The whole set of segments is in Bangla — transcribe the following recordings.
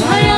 ভরা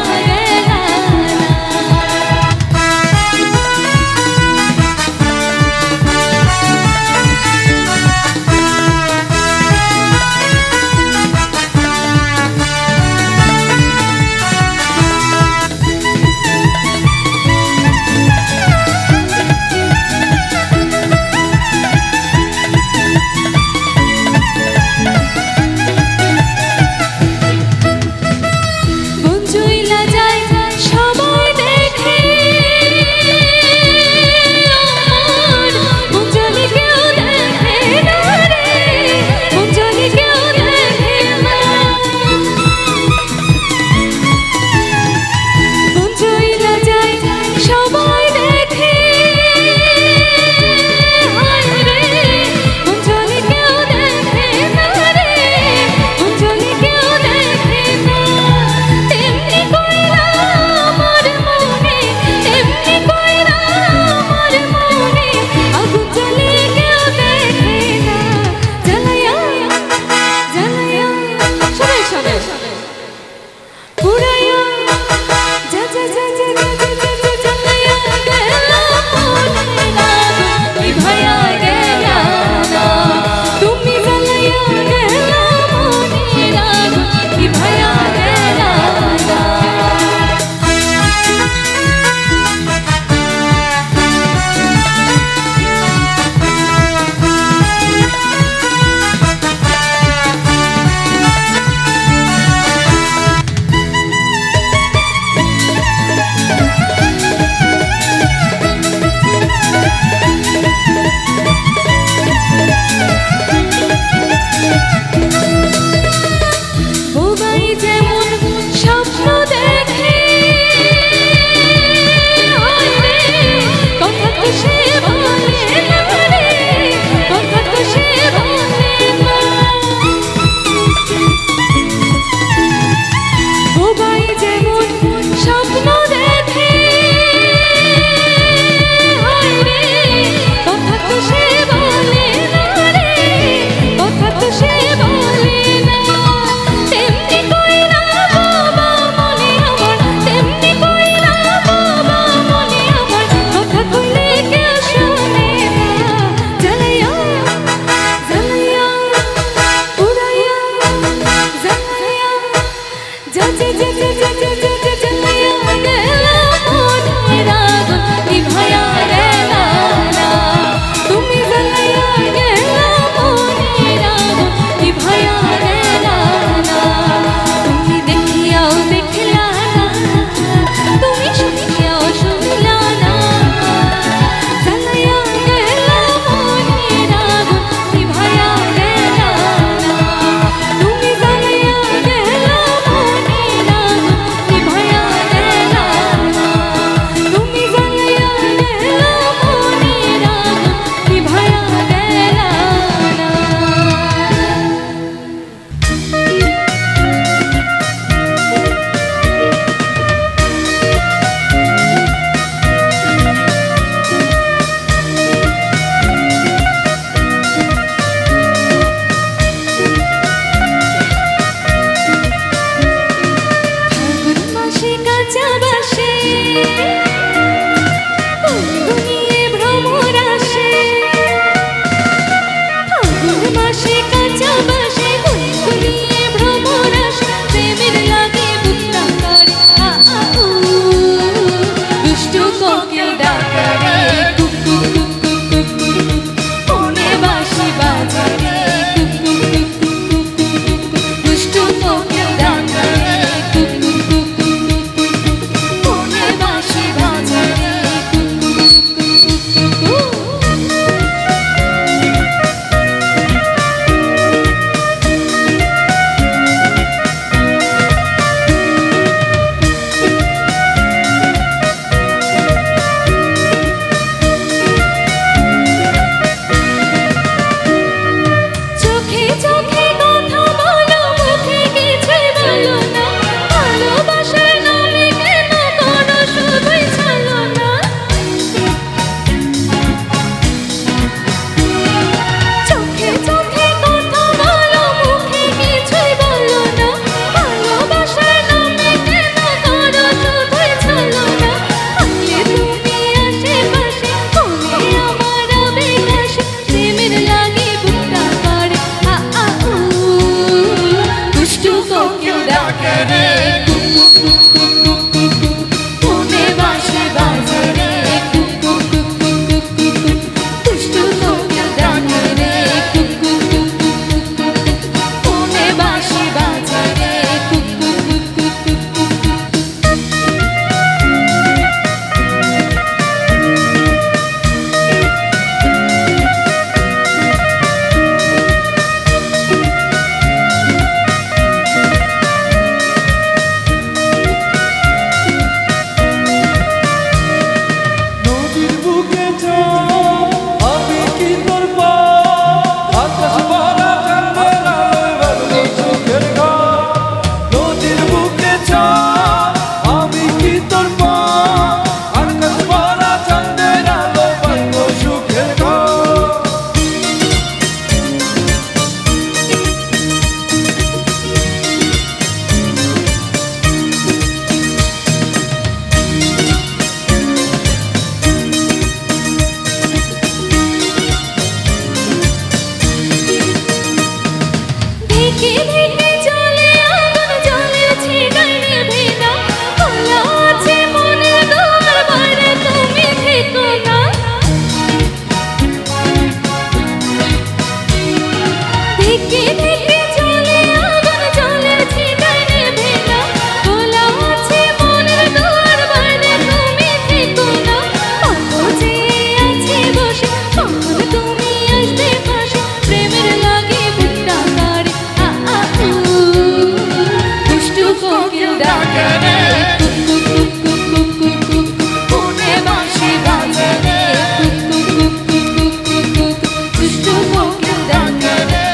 down.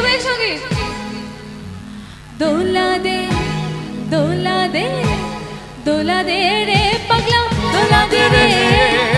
সবাই একসঙ্গে দোলা দে দোলা দে দোলা দে রে পাগলা দোলা দে রে।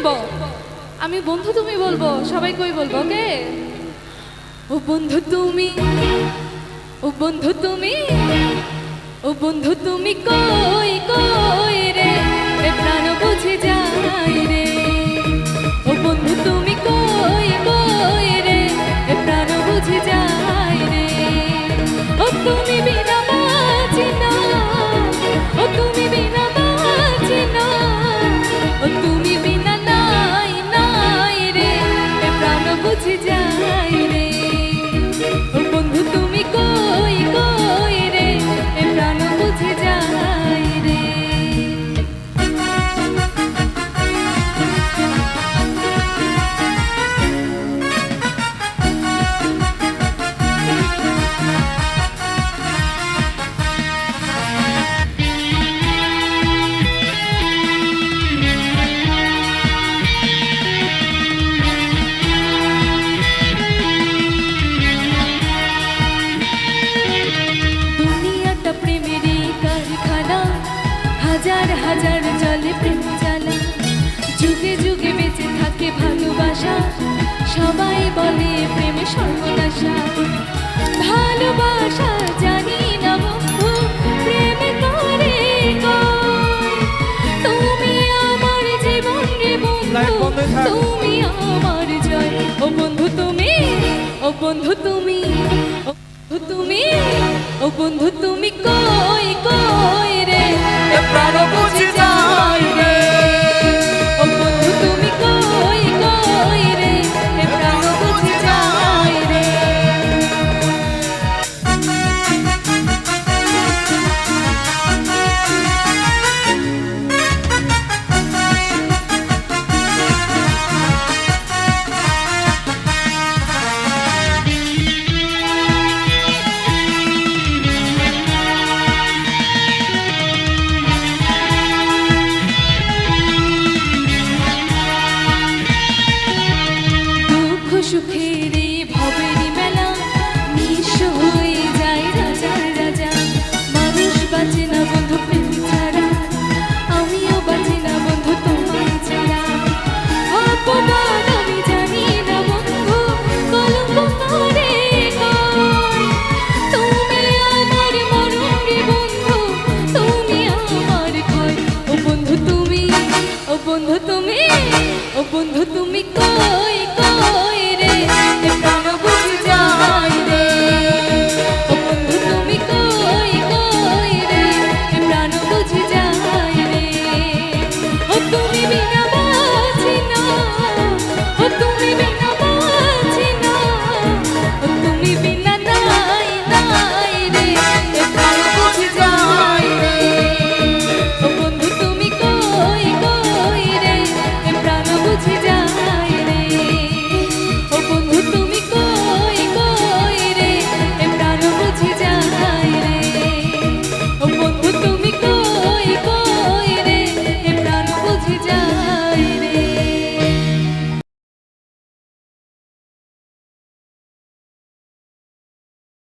চিনবো আমি বন্ধু তুমি বলব, সবাই কই বলব, ওকে? ও বন্ধু তুমি, ও বন্ধু তুমি, ও বন্ধু তুমি কই কই রে? প্রাণ বুঝে যায় রে। ও বন্ধু তুমি ভালোবাসা সবাই বলে প্রেম সর্বনাশা। ভালোবাসা জানি না বন্ধু করে তুমি আমার জীবন রে বন্ধু তুমি আমার জয়। ও বন্ধু তুমি ও বন্ধু তুমি ও তুমি ও বন্ধু তুমি কই কই রে? প্রাণ বুঝে যাই রে।